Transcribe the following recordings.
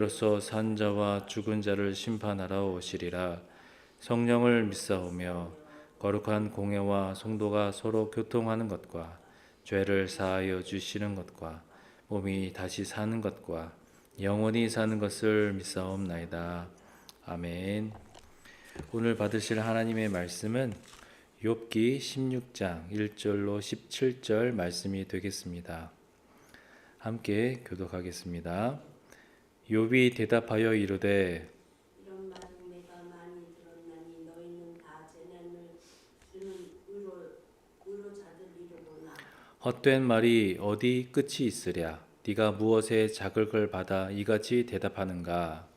로서 산자와 죽은 자를 심판하러 오시리라. 성령을 믿사오며 거룩한 공예와 성도가 서로 교통하는 것과 죄를 사하여 주시는 것과 몸이 다시 사는 것과 영원히 사는 것을 믿사옵나이다. 아멘. 오늘 받으실 하나님의 말씀은 욥기 16장 1절로 17절 말씀이 되겠습니다. 함께 교독하겠습니다 욥이 대답하여 이르되 헛된 말이 어디 끝이 있으랴? 네가 무엇에 자극을 받아 이같이 대답하는가?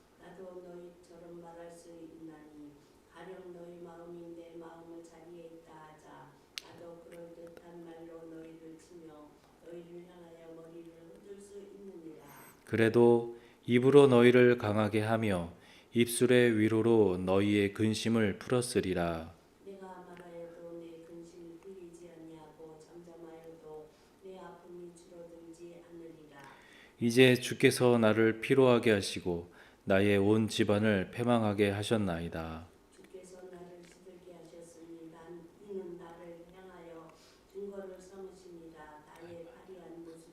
그래도 입으로 너희를 강하게 하며 입술의 위로로 너희의 근심을 풀었으리라. 이제 주께서 나를 피로하게 하시고 나의 온 집안을 패망하게 하셨나이다. 주께서 나를 향하여 증거를 삼으시니라. 나의 화려한 모습이 일어나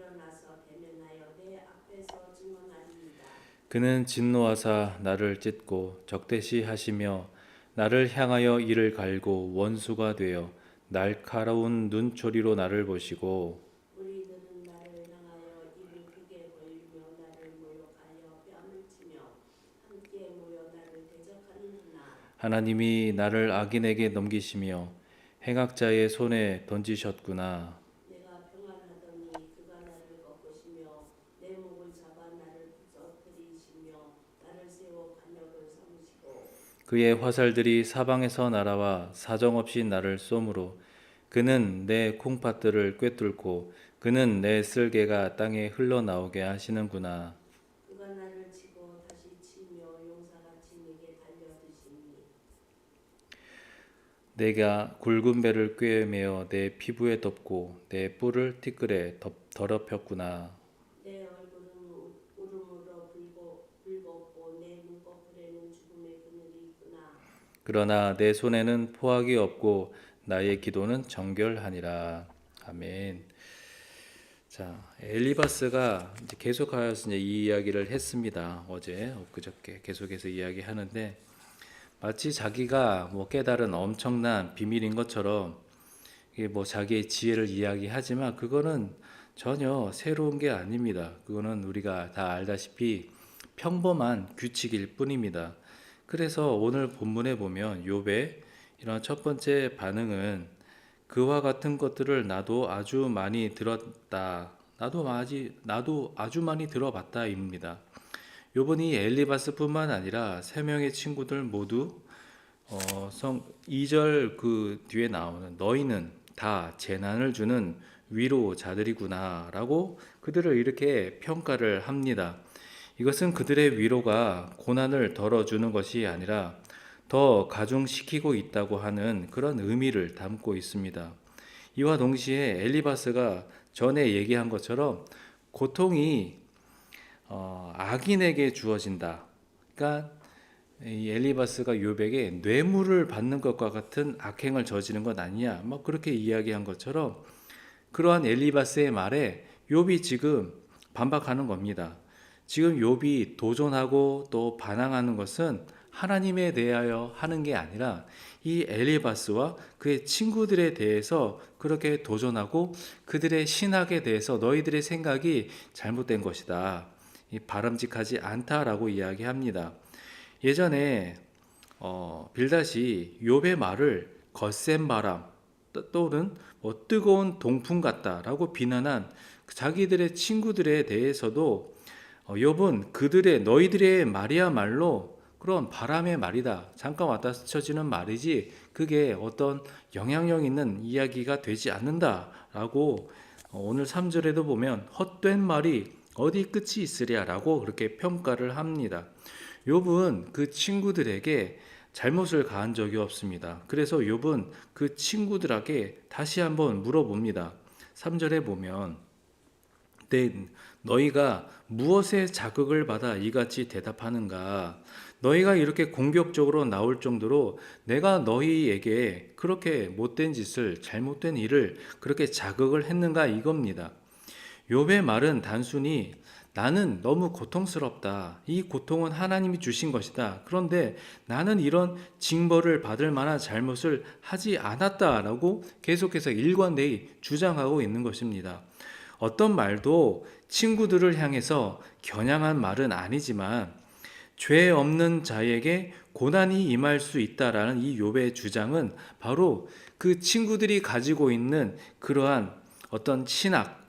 일어나서 대면하여 내 앞에서 증언하리이다 그는 진노하사 나를 찢고 적대시 하시며 나를 향하여 이를 갈고 원수가 되어 날카로운 눈초리로 나를 보시고 우리들은 나를 향하여 입을 크게 벌리며 나를 모욕하여 뺨을 치며 함께 모여 나를 대적하는구나 하나님이 나를 악인에게 넘기시며 행악자의 손에 던지셨구나. 내가 평안하더니 그가 나를 꺾으시며 내 목을 잡아 나를 부서뜨리시며 나를 세워 간역을 삼으시고 그의 화살들이 사방에서 날아와 사정없이 나를 쏘므로 그는 내 콩팥들을 꿰뚫고 그는 내 쓸개가 땅에 흘러나오게 하시는구나. 내가 굵은 배를 꿰매어 내 피부에 덮고 내 뿔을 티끌에 덮, 더럽혔구나. 내 얼굴은 우- 울음으로 붉고 붉었고 내 눈꺼풀에는 죽음의 그늘이 있구나 그러나 내 손에는 포악이 없고 나의 기도는 정결하니라. 아멘. 자, 엘리바스가 이제 계속하여서 이제 이 이야기를 했습니다. 어제 엊그저께 계속해서 이야기하는데 마치 자기가 뭐 깨달은 엄청난 비밀인 것처럼 이게 뭐 자기의 지혜를 이야기하지만 그거는 전혀 새로운 게 아닙니다. 그거는 우리가 다 알다시피 평범한 규칙일 뿐입니다. 그래서 오늘 본문에 보면 욥의 이런 첫 번째 반응은 그와 같은 것들을 나도 아주 많이 들었다. 나도 아지 나도 아주 많이 들어봤다입니다. 요번이 엘리바스뿐만 아니라 세 명의 친구들 모두 어, 성 2절 그 뒤에 나오는 너희는 다 재난을 주는 위로자들이구나라고 그들을 이렇게 평가를 합니다. 이것은 그들의 위로가 고난을 덜어주는 것이 아니라 더 가중시키고 있다고 하는 그런 의미를 담고 있습니다. 이와 동시에 엘리바스가 전에 얘기한 것처럼 고통이 어, 악인에게 주어진다. 그러니까 이 엘리바스가 욥에게 뇌물을 받는 것과 같은 악행을 저지른 것 아니냐. 뭐 그렇게 이야기한 것처럼 그러한 엘리바스의 말에 욥이 지금 반박하는 겁니다. 지금 욥이 도전하고 또 반항하는 것은 하나님에 대하여 하는 게 아니라 이 엘리바스와 그의 친구들에 대해서 그렇게 도전하고 그들의 신학에 대해서 너희들의 생각이 잘못된 것이다. 이 바람직하지 않다라고 이야기합니다. 예전에 어, 빌닷이 욥의 말을 거센 바람 또- 또는 뭐 뜨거운 동풍 같다라고 비난한 자기들의 친구들에 대해서도 어, 욥은 그들의 너희들의 말이야말로 그런 바람의 말이다. 잠깐 왔다 스쳐지는 말이지 그게 어떤 영향력 있는 이야기가 되지 않는다라고 어, 오늘 3절에도 보면 헛된 말이 어디 끝이 있으랴라고 그렇게 평가를 합니다. 욥은 그 친구들에게 잘못을 가한 적이 없습니다. 그래서 욥은 그 친구들에게 다시 한번 물어봅니다. 3절에 보면 내 너희가 무엇에 자극을 받아 이같이 대답하는가? 너희가 이렇게 공격적으로 나올 정도로 내가 너희에게 그렇게 못된 짓을 잘못된 일을 그렇게 자극을 했는가 이겁니다. 욥의 말은 단순히 나는 너무 고통스럽다. 이 고통은 하나님이 주신 것이다. 그런데 나는 이런 징벌을 받을 만한 잘못을 하지 않았다라고 계속해서 일관되이 주장하고 있는 것입니다. 어떤 말도 친구들을 향해서 겨냥한 말은 아니지만 죄 없는 자에게 고난이 임할 수 있다라는 이 욥의 주장은 바로 그 친구들이 가지고 있는 그러한 어떤 신학,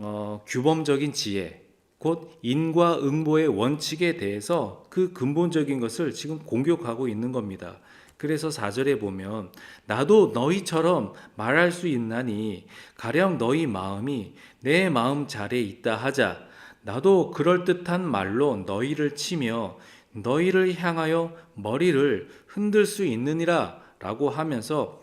어, 규범적인 지혜, 곧 인과 응보의 원칙에 대해서 그 근본적인 것을 지금 공격하고 있는 겁니다. 그래서 4절에 보면 나도 너희처럼 말할 수 있나니 가령 너희 마음이 내 마음 잘에 있다 하자 나도 그럴듯한 말로 너희를 치며 너희를 향하여 머리를 흔들 수 있느니라 라고 하면서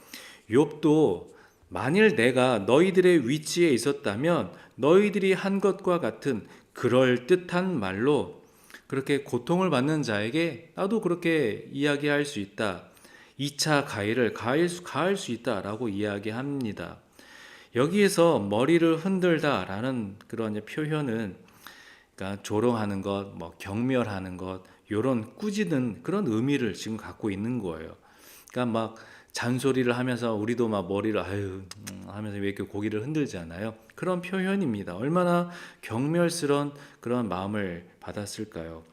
욥도 만일 내가 너희들의 위치에 있었다면 너희들이 한 것과 같은 그럴 듯한 말로 그렇게 고통을 받는 자에게 나도 그렇게 이야기할 수 있다. 2차 가해를 가할 수, 가할 수 있다라고 이야기합니다. 여기에서 머리를 흔들다라는 그런 표현은 그러니까 조롱하는 것, 뭐 경멸하는 것, 이런 꾸짖는 그런 의미를 지금 갖고 있는 거예요. 그러니까 막 잔소리를 하면서 우리도 막 머리를 아유 음, 하면서 왜 이렇게 고기를 흔들잖아요. 그런 표현입니다. 얼마나 경멸스러운 그런 마음을 받았을까요?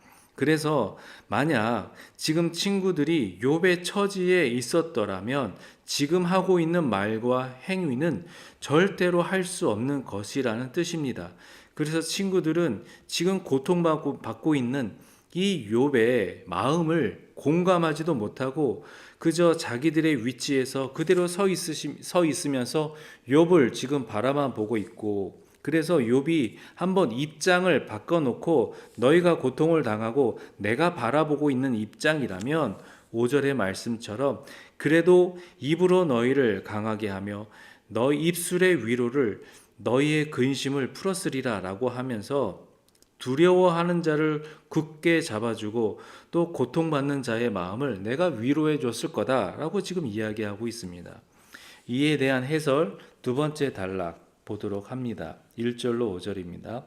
그래서 만약 지금 친구들이 욥의 처지에 있었더라면 지금 하고 있는 말과 행위는 절대로 할 수 없는 것이라는 뜻입니다. 그래서 친구들은 지금 고통받고 받고 있는 이 욥의 마음을 공감하지도 못하고 그저 자기들의 위치에서 그대로 서, 있으시, 서 있으면서 욥을 지금 바라만 보고 있고 그래서 욥이 한번 입장을 바꿔놓고 너희가 고통을 당하고 내가 바라보고 있는 입장이라면 5절의 말씀처럼 그래도 입으로 너희를 강하게 하며 너희 입술의 위로를 너희의 근심을 풀었으리라라고 하면서 두려워하는 자를 굳게 잡아주고 또 고통받는 자의 마음을 내가 위로해 줬을 거다라고 지금 이야기하고 있습니다. 이에 대한 해설 두 번째 단락 보도록 합니다. 1절로 5절입니다.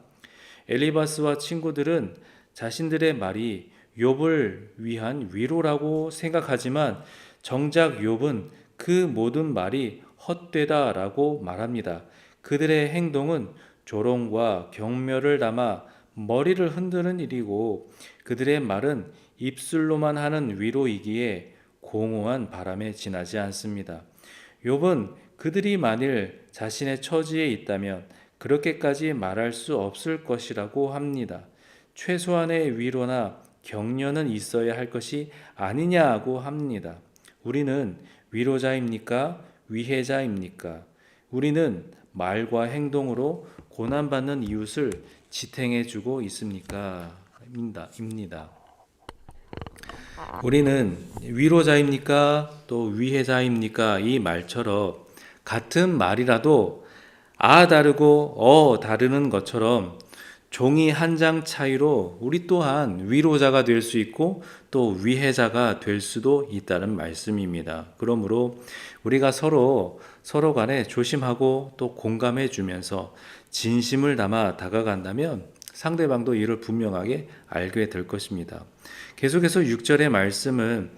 엘리바스와 친구들은 자신들의 말이 욥을 위한 위로라고 생각하지만 정작 욥은 그 모든 말이 헛되다라고 말합니다. 그들의 행동은 조롱과 경멸을 담아 머리를 흔드는 일이고 그들의 말은 입술로만 하는 위로이기에 공허한 바람에 지나지 않습니다. 욥은 그들이 만일 자신의 처지에 있다면 그렇게까지 말할 수 없을 것이라고 합니다. 최소한의 위로나 격려는 있어야 할 것이 아니냐고 합니다. 우리는 위로자입니까? 위해자입니까? 우리는 말과 행동으로 고난받는 이웃을 지탱해 주고 있습니까? 입니다. 우리는 위로자입니까? 또 위해자입니까? 이 말처럼 같은 말이라도 아 다르고 어 다르는 것처럼 종이 한 장 차이로 우리 또한 위로자가 될 수 있고 또 위해자가 될 수도 있다는 말씀입니다. 그러므로 우리가 서로 서로 간에 조심하고 또 공감해 주면서 진심을 담아 다가간다면 상대방도 이를 분명하게 알게 될 것입니다. 계속해서 6절의 말씀은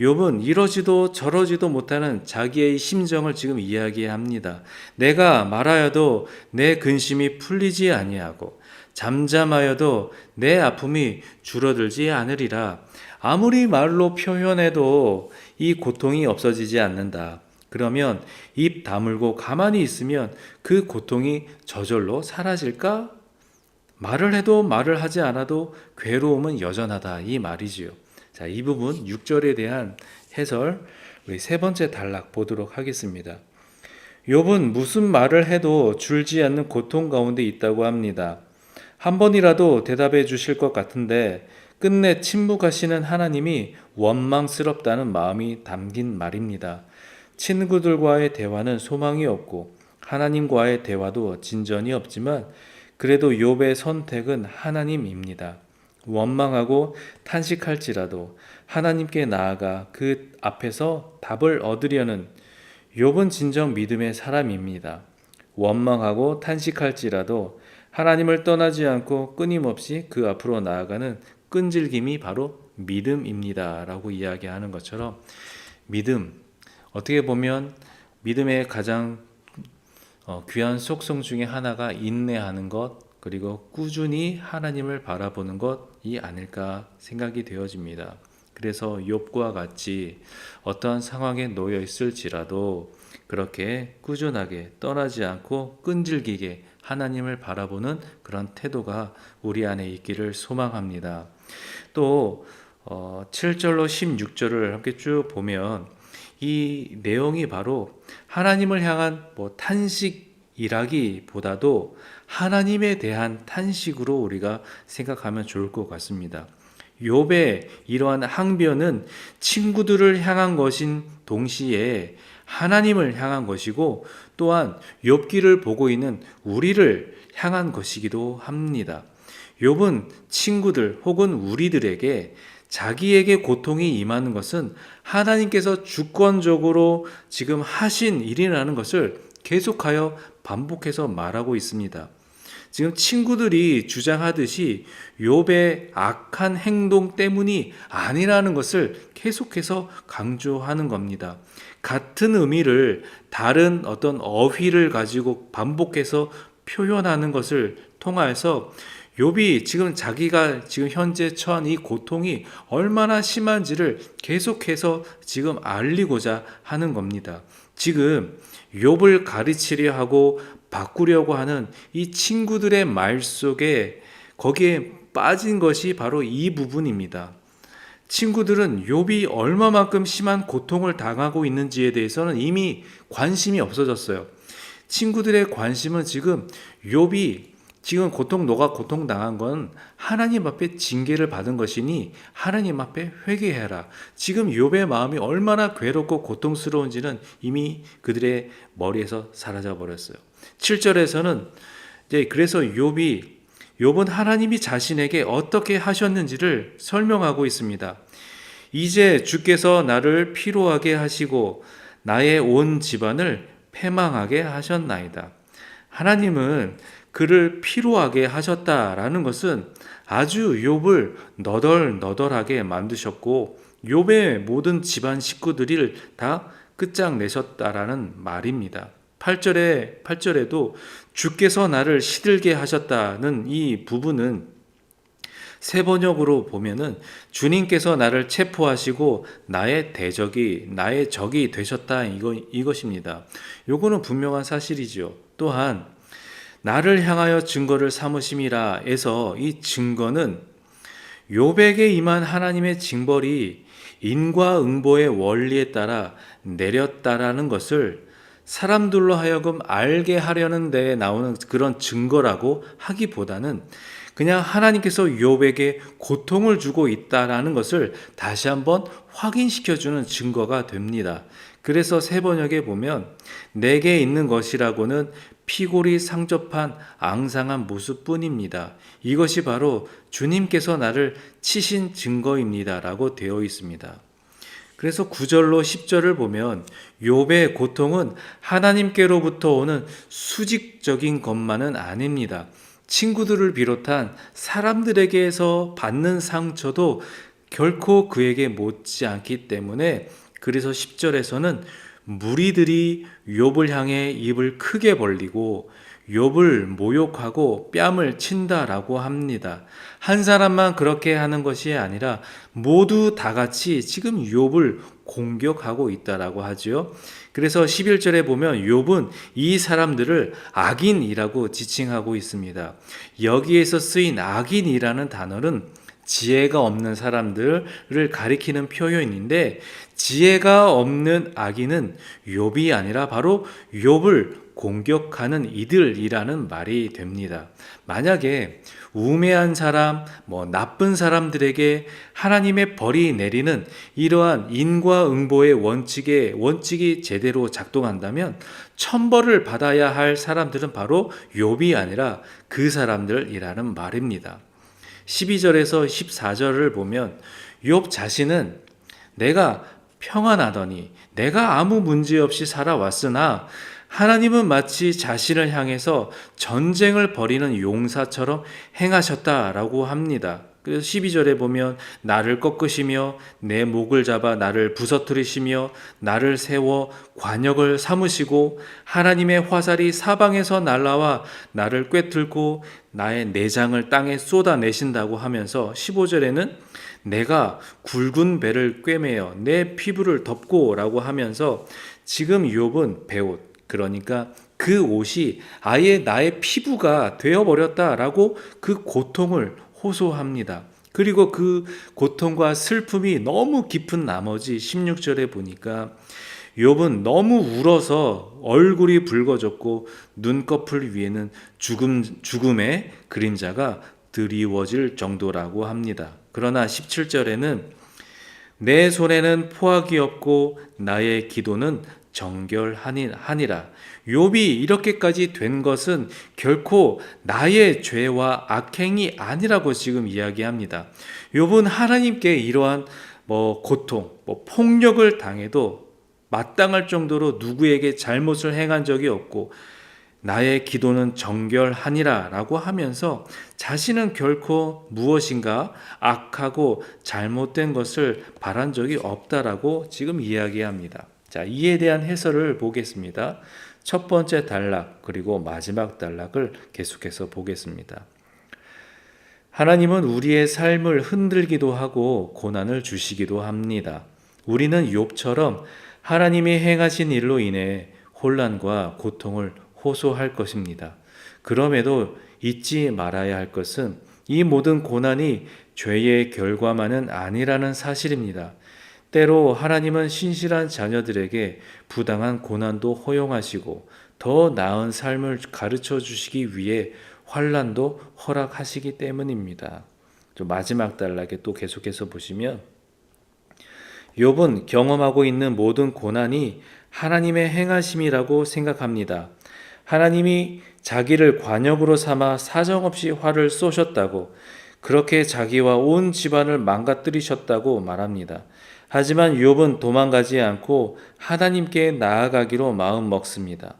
욥은 이러지도 저러지도 못하는 자기의 심정을 지금 이야기합니다. 내가 말하여도 내 근심이 풀리지 아니하고 잠잠하여도 내 아픔이 줄어들지 않으리라. 아무리 말로 표현해도 이 고통이 없어지지 않는다. 그러면 입 다물고 가만히 있으면 그 고통이 저절로 사라질까? 말을 해도 말을 하지 않아도 괴로움은 여전하다. 이 말이지요. 자, 이 부분 6절에 대한 해설 우리 세 번째 단락 보도록 하겠습니다. 욥은 무슨 말을 해도 줄지 않는 고통 가운데 있다고 합니다. 한 번이라도 대답해 주실 것 같은데 끝내 침묵하시는 하나님이 원망스럽다는 마음이 담긴 말입니다. 친구들과의 대화는 소망이 없고 하나님과의 대화도 진전이 없지만 그래도 욥의 선택은 하나님입니다. 원망하고 탄식할지라도 하나님께 나아가 그 앞에서 답을 얻으려는 욥은 진정 믿음의 사람입니다. 원망하고 탄식할지라도 하나님을 떠나지 않고 끊임없이 그 앞으로 나아가는 끈질김이 바로 믿음입니다라고 이야기하는 것처럼 믿음 어떻게 보면 믿음의 가장 어, 귀한 속성 중에 하나가 인내하는 것 그리고 꾸준히 하나님을 바라보는 것이 아닐까 생각이 되어집니다. 그래서 욥과 같이 어떠한 상황에 놓여 있을지라도 그렇게 꾸준하게 떠나지 않고 끈질기게 하나님을 바라보는 그런 태도가 우리 안에 있기를 소망합니다. 또 어, 7절로 16절을 함께 쭉 보면 이 내용이 바로 하나님을 향한 뭐 탄식이라기보다도 하나님에 대한 탄식으로 우리가 생각하면 좋을 것 같습니다. 욥의 이러한 항변은 친구들을 향한 것인 동시에 하나님을 향한 것이고 또한 욥기를 보고 있는 우리를 향한 것이기도 합니다. 욥은 친구들 혹은 우리들에게 자기에게 고통이 임하는 것은 하나님께서 주권적으로 지금 하신 일이라는 것을 계속하여 반복해서 말하고 있습니다. 지금 친구들이 주장하듯이 욥의 악한 행동 때문이 아니라는 것을 계속해서 강조하는 겁니다. 같은 의미를 다른 어떤 어휘를 가지고 반복해서 표현하는 것을 통하여서 욥이 지금 자기가 지금 현재 처한 이 고통이 얼마나 심한지를 계속해서 지금 알리고자 하는 겁니다. 지금 욥을 가르치려 하고 바꾸려고 하는 이 친구들의 말 속에 거기에 빠진 것이 바로 이 부분입니다. 친구들은 욥이 얼마만큼 심한 고통을 당하고 있는지에 대해서는 이미 관심이 없어졌어요. 친구들의 관심은 지금 욥이 지금 고통 너가 고통 당한 건 하나님 앞에 징계를 받은 것이니 하나님 앞에 회개해라. 지금 욥의 마음이 얼마나 괴롭고 고통스러운지는 이미 그들의 머리에서 사라져 버렸어요. 7절에서는 이제 그래서 욥이 욥은 하나님이 자신에게 어떻게 하셨는지를 설명하고 있습니다. 이제 주께서 나를 피로하게 하시고 나의 온 집안을 패망하게 하셨나이다. 하나님은 그를 피로하게 하셨다라는 것은 아주 욥을 너덜너덜하게 만드셨고 욥의 모든 집안 식구들을 다 끝장내셨다라는 말입니다. 8절에 8절에도 주께서 나를 시들게 하셨다는 이 부분은 세 번역으로 보면은 주님께서 나를 체포하시고 나의 대적이 나의 적이 되셨다 이거 이것입니다. 요거는 분명한 사실이죠. 또한 나를 향하여 증거를 삼으심이라에서 이 증거는 요백에 임한 하나님의 징벌이 인과응보의 원리에 따라 내렸다라는 것을 사람들로 하여금 알게 하려는 데 나오는 그런 증거라고 하기보다는 그냥 하나님께서 욥에게 고통을 주고 있다라는 것을 다시 한번 확인시켜 주는 증거가 됩니다. 그래서 세 번역에 보면 내게 있는 것이라고는 피골이 상접한 앙상한 모습뿐입니다. 이것이 바로 주님께서 나를 치신 증거입니다라고 되어 있습니다. 그래서 9절로 10절을 보면 욥의 고통은 하나님께로부터 오는 수직적인 것만은 아닙니다. 친구들을 비롯한 사람들에게서 받는 상처도 결코 그에게 못지 않기 때문에 그래서 10절에서는 무리들이 욥을 향해 입을 크게 벌리고 욥을 모욕하고 뺨을 친다라고 합니다. 한 사람만 그렇게 하는 것이 아니라 모두 다 같이 지금 욥을 공격하고 있다라고 하죠. 그래서 11절에 보면 욥은 이 사람들을 악인이라고 지칭하고 있습니다. 여기에서 쓰인 악인이라는 단어는 지혜가 없는 사람들을 가리키는 표현인데 지혜가 없는 악인은 욥이 아니라 바로 욥을 공격하는 이들이라는 말이 됩니다. 만약에 우매한 사람, 뭐 나쁜 사람들에게 하나님의 벌이 내리는 이러한 인과응보의 원칙에 원칙이 제대로 작동한다면 천벌을 받아야 할 사람들은 바로 욥이 아니라 그 사람들이라는 말입니다. 12절에서 14절을 보면 욥 자신은 내가 평안하더니 내가 아무 문제 없이 살아왔으나 하나님은 마치 자신을 향해서 전쟁을 벌이는 용사처럼 행하셨다라고 합니다. 그래서 12절에 보면 나를 꺾으시며 내 목을 잡아 나를 부서뜨리시며 나를 세워 관역을 삼으시고 하나님의 화살이 사방에서 날라와 나를 꿰뚫고 나의 내장을 땅에 쏟아내신다고 하면서 15절에는 내가 굵은 배를 꿰매어 내 피부를 덮고라고 하면서 지금 욥은 배옷 그러니까 그 옷이 아예 나의 피부가 되어 버렸다라고 그 고통을 호소합니다. 그리고 그 고통과 슬픔이 너무 깊은 나머지 16절에 보니까 욥은 너무 울어서 얼굴이 붉어졌고 눈꺼풀 위에는 죽음 죽음의 그림자가 드리워질 정도라고 합니다. 그러나 17절에는 내 손에는 포악이 없고 나의 기도는 정결하니라. 욥이 이렇게까지 된 것은 결코 나의 죄와 악행이 아니라고 지금 이야기합니다. 욥은 하나님께 이러한 뭐 고통, 뭐 폭력을 당해도 마땅할 정도로 누구에게 잘못을 행한 적이 없고 나의 기도는 정결하니라라고 하면서 자신은 결코 무엇인가 악하고 잘못된 것을 바란 적이 없다라고 지금 이야기합니다. 자, 이에 대한 해설을 보겠습니다. 첫 번째 단락 그리고 마지막 단락을 계속해서 보겠습니다. 하나님은 우리의 삶을 흔들기도 하고 고난을 주시기도 합니다. 우리는 욥처럼 하나님이 행하신 일로 인해 혼란과 고통을 호소할 것입니다. 그럼에도 잊지 말아야 할 것은 이 모든 고난이 죄의 결과만은 아니라는 사실입니다. 때로 하나님은 신실한 자녀들에게 부당한 고난도 허용하시고 더 나은 삶을 가르쳐 주시기 위해 환란도 허락하시기 때문입니다. 좀 마지막 단락에 또 계속해서 보시면 욥은 경험하고 있는 모든 고난이 하나님의 행하심이라고 생각합니다. 하나님이 자기를 관역으로 삼아 사정없이 화를 쏘셨다고 그렇게 자기와 온 집안을 망가뜨리셨다고 말합니다. 하지만 욥은 도망가지 않고 하나님께 나아가기로 마음 먹습니다.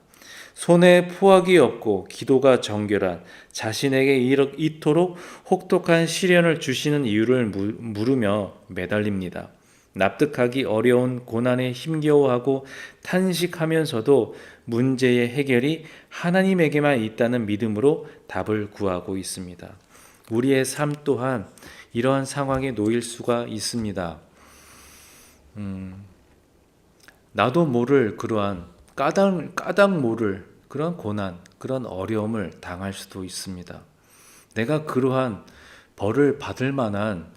손에 포악이 없고 기도가 정결한 자신에게 이토록 혹독한 시련을 주시는 이유를 물으며 매달립니다. 납득하기 어려운 고난에 힘겨워하고 탄식하면서도 문제의 해결이 하나님에게만 있다는 믿음으로 답을 구하고 있습니다. 우리의 삶 또한 이러한 상황에 놓일 수가 있습니다. 음, 나도 모를 그러한 까닭, 까닭 모를 그런 고난, 그런 어려움을 당할 수도 있습니다. 내가 그러한 벌을 받을 만한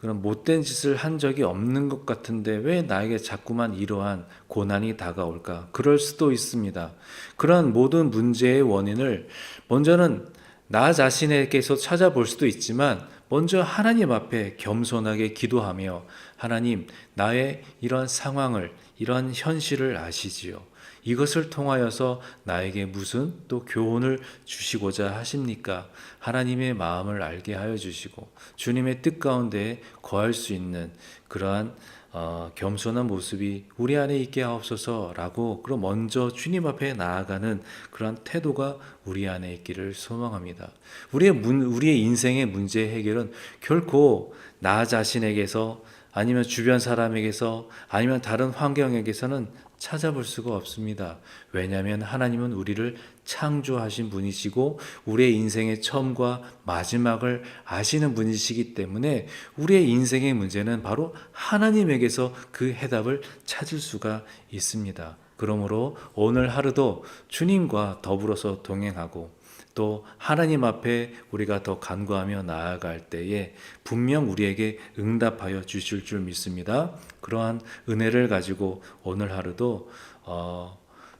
그런 못된 짓을 한 적이 없는 것 같은데 왜 나에게 자꾸만 이러한 고난이 다가올까? 그럴 수도 있습니다. 그런 모든 문제의 원인을 먼저는 나 자신에게서 찾아볼 수도 있지만 먼저 하나님 앞에 겸손하게 기도하며 하나님 나의 이런 상황을 이런 현실을 아시지요. 이것을 통하여서 나에게 무슨 또 교훈을 주시고자 하십니까? 하나님의 마음을 알게 하여 주시고 주님의 뜻 가운데 거할 수 있는 그러한 어, 겸손한 모습이 우리 안에 있게 하옵소서라고 그럼 먼저 주님 앞에 나아가는 그러한 태도가 우리 안에 있기를 소망합니다. 우리의 문, 우리의 인생의 문제 해결은 결코 나 자신에게서 아니면 주변 사람에게서 아니면 다른 환경에게서는 찾아볼 수가 없습니다. 왜냐하면 하나님은 우리를 창조하신 분이시고 우리의 인생의 처음과 마지막을 아시는 분이시기 때문에 우리의 인생의 문제는 바로 하나님에게서 그 해답을 찾을 수가 있습니다. 그러므로 오늘 하루도 주님과 더불어서 동행하고 또 하나님 앞에 우리가 더 간구하며 나아갈 때에 분명 우리에게 응답하여 주실 줄 믿습니다. 그러한 은혜를 가지고 오늘 하루도 어,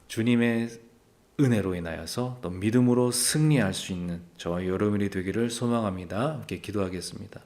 주님의 은혜로 인하여서 또 믿음으로 승리할 수 있는 저와 여러분이 되기를 소망합니다. 함께 기도하겠습니다.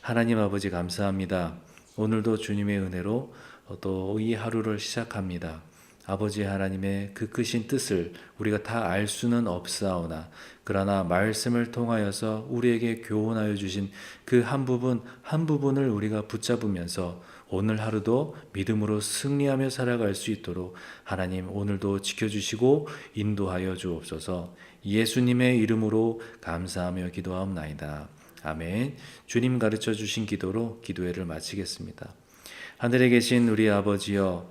하나님 아버지 감사합니다. 오늘도 주님의 은혜로 또 이 하루를 시작합니다. 아버지 하나님의 그 크신 뜻을 우리가 다 알 수는 없사오나 그러나 말씀을 통하여서 우리에게 교훈하여 주신 그 한 부분 한 부분을 우리가 붙잡으면서 오늘 하루도 믿음으로 승리하며 살아갈 수 있도록 하나님 오늘도 지켜주시고 인도하여 주옵소서 예수님의 이름으로 감사하며 기도하옵나이다. 아멘. 주님 가르쳐 주신 기도로 기도회를 마치겠습니다. 하늘에 계신 우리 아버지여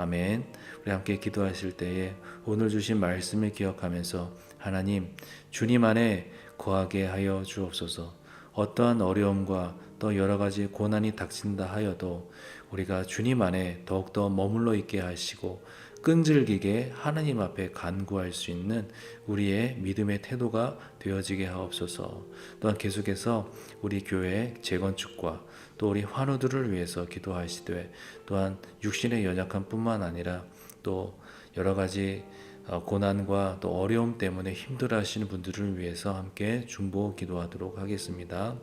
아멘. 우리 함께 기도하실 때에 오늘 주신 말씀을 기억하면서 하나님 주님 안에 거하게 하여 주옵소서. 어떠한 어려움과 또 여러 가지 고난이 닥친다 하여도 우리가 주님 안에 더욱더 머물러 있게 하시고 끈질기게 하나님 앞에 간구할 수 있는 우리의 믿음의 태도가 되어지게 하옵소서. 또한 계속해서 우리 교회 재건축과 또 우리 환우들을 위해서 기도하시되 또한 육신의 연약함 뿐만 아니라 또 여러 가지 어, 고난과 또 어려움 때문에 힘들어하시는 분들을 위해서 함께 중보 기도하도록 하겠습니다.